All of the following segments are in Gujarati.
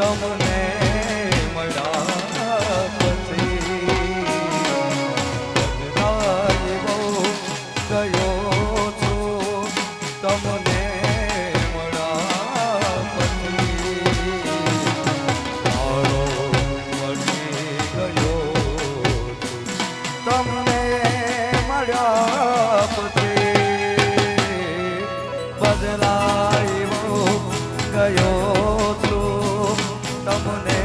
તમને મળ્યા પછી. બહુ ગયો છું તમને મળ્યા પછી. મારો વળી ગયો તમને મળ્યા પછી બદલાયો ગયો. মনে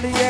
money